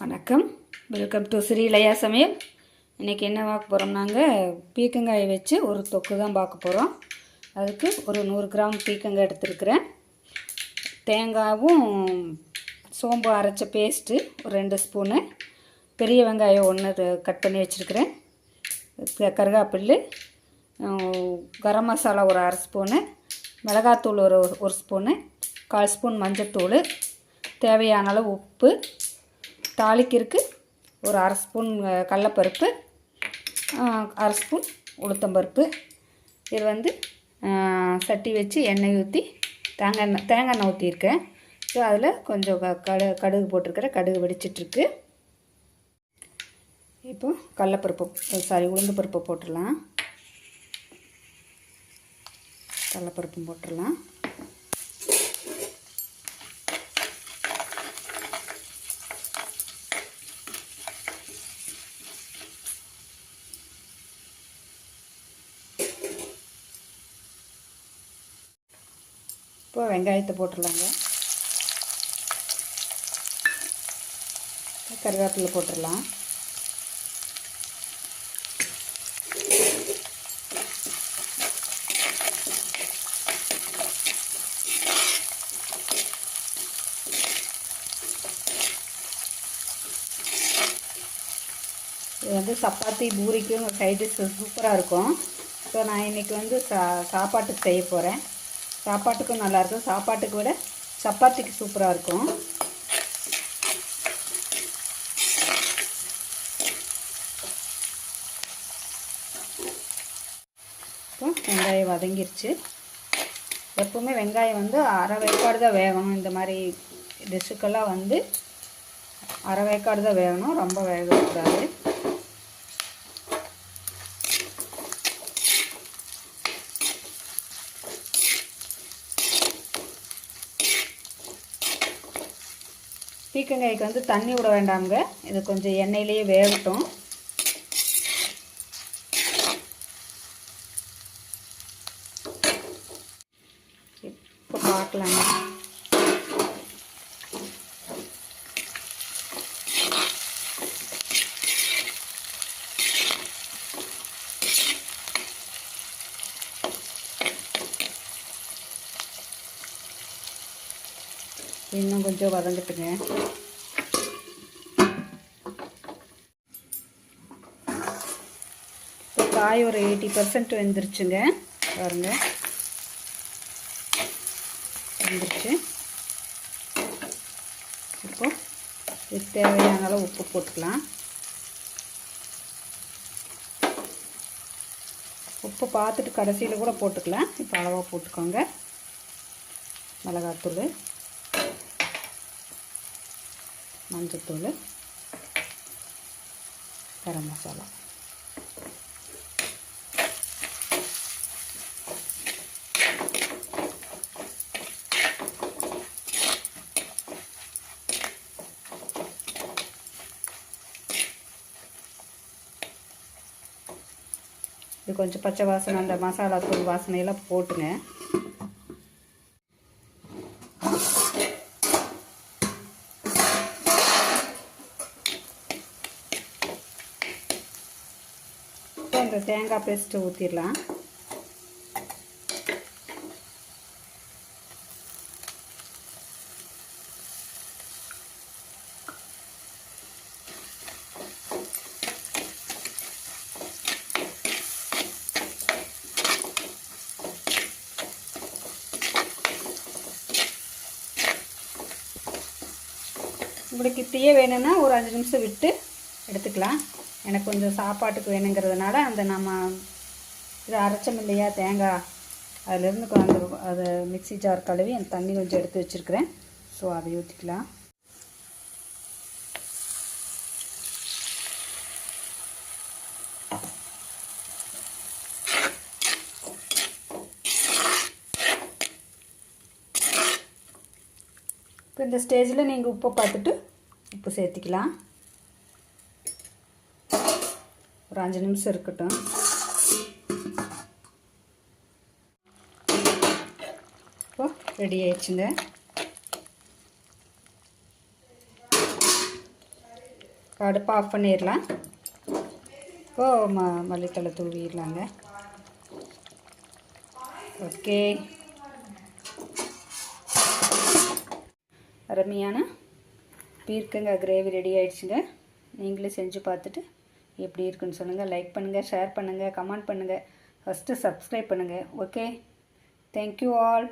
வணக்கம். Welcome to Srilaya சமையல் இன்றைக்கி என்ன பார்க்க போகிறோம் நாங்கள் பீக்கங்காயை வச்சு ஒரு தொக்கு தான் பார்க்க போகிறோம் அதுக்கு ஒரு நூறு கிராம் பீக்கங்காய் எடுத்துருக்குறேன். தேங்காயும் சோம்பு அரைச்ச பேஸ்ட்டு ஒரு ரெண்டு ஸ்பூனு பெரிய வெங்காயம் ஒன்று கட் பண்ணி வச்சுருக்கிறேன். கருகாப்பில்லு கரம் மசாலா ஒரு அரை ஸ்பூனு மிளகாத்தூள் ஒரு ஒரு ஸ்பூனு கால் ஸ்பூன் மஞ்சத்தூள் தேவையான அளவு உப்பு தாளிக்கிறதுக்கு ஒரு அரை ஸ்பூன் கடலப்பருப்பு அரை ஸ்பூன் உளுத்தம்பருப்பு. இது வந்து சட்டி வச்சு எண்ணெய் ஊற்றி தேங்காய் எண்ணெய் தேங்காய் எண்ணெய் ஊற்றிருக்கேன் ஸோ அதில் கொஞ்சம் க- கடு கடுகு போட்டிருக்கிறேன். கடுகு வெடிச்சிட்ருக்கு. இப்போ கடலப்பருப்பு சாரி உளுந்து பருப்பை போட்டுடலாம். கடலப்பருப்பும் போட்டுடலாம். இப்போ வெங்காயத்தை போட்டுடலாங்க. கருவேப்பிலை போட்டுடலாம். இது வந்து சப்பாத்தி பூரிக்கும் சைட் டிஷ் சூப்பராக இருக்கும். ஸோ நான் இன்றைக்கி வந்து சா சாப்பாட்டுக்கு செய்ய போகிறேன் சாப்பாட்டுக்கும் நல்லாயிருக்கும். சாப்பாட்டுக்கு விட சப்பாத்திக்கு சூப்பராக இருக்கும். இப்போ வெங்காயம் வதங்கிருச்சு. எப்போவுமே வெங்காயம் வந்து அரை வேக்காடு தான் வேகணும். இந்த மாதிரி டிஷ்ஷுக்கெல்லாம் வந்து அரை வேக்காடு தான் வேகணும். ரொம்ப வேகக்கூடாது. பீக்கங்காய்க்கு வந்து தண்ணி விட வேண்டாமுங்க. இது கொஞ்சம் எண்ணெயிலேயே வேகட்டும். இப்போ பார்க்கலாங்க. இன்னும் கொஞ்சம் வதங்கட்டுங்க இப்போ காய் ஒரு எயிட்டி பர்சன்ட் வெந்துருச்சுங்க. பாருங்க. வெந்துருச்சு. இப்போ இது தேவையான அளவு உப்பு போட்டுக்கலாம். உப்பு பார்த்துட்டு கடைசியில் கூட போட்டுக்கலாம். இப்போ அளவாக போட்டுக்கோங்க. மிளகாத்தூள். மஞ்சத்தூள் கரம் மசாலா. இது கொஞ்சம் பச்சை வாசனை அந்த மசாலா தூள் வாசனையெல்லாம் போட்டுங்க. இந்த தேங்காய் பேஸ்ட்டு ஊற்றிடலாம் உங்களுக்கு இப்படியே வேணும்னா ஒரு அஞ்சு நிமிஷம் விட்டு எடுத்துக்கலாம். எனக்கு கொஞ்சம் சாப்பாட்டுக்கு வேணுங்கிறதுனால அந்த நம்ம இது அரைச்சம் இல்லையா தேங்காய் அதிலிருந்து அந்த அதை மிக்ஸி ஜார் கழுவி அந்த தண்ணி கொஞ்சம் எடுத்து வச்சுருக்கிறேன். ஸோ அதை ஊற்றிக்கலாம் இப்போ இந்த ஸ்டேஜில் நீங்கள் உப்பை பார்த்துட்டு உப்பு சேர்த்திக்கலாம். ஒரு அஞ்சு நிமிஷம் இருக்கட்டும். இப்போ ரெடி ஆயிடுச்சுங்க. அடுப்பை ஆஃப் பண்ணிடலாம். இப்போ ம மல்லித்தலை தூவிடலாங்க. ஓகே அருமையான பீர்க்கங்க கிரேவி ரெடி ஆயிடுச்சுங்க. நீங்களும் செஞ்சு பார்த்துட்டு எப்படி இருக்குன்னு சொல்லுங்கள் லைக் பண்ணுங்கள் ஷேர் பண்ணுங்கள் கமெண்ட் பண்ணுங்கள் ஃபஸ்ட்டு சப்ஸ்கிரைப் பண்ணுங்கள் ஓகே தேங்க்யூ ஆல்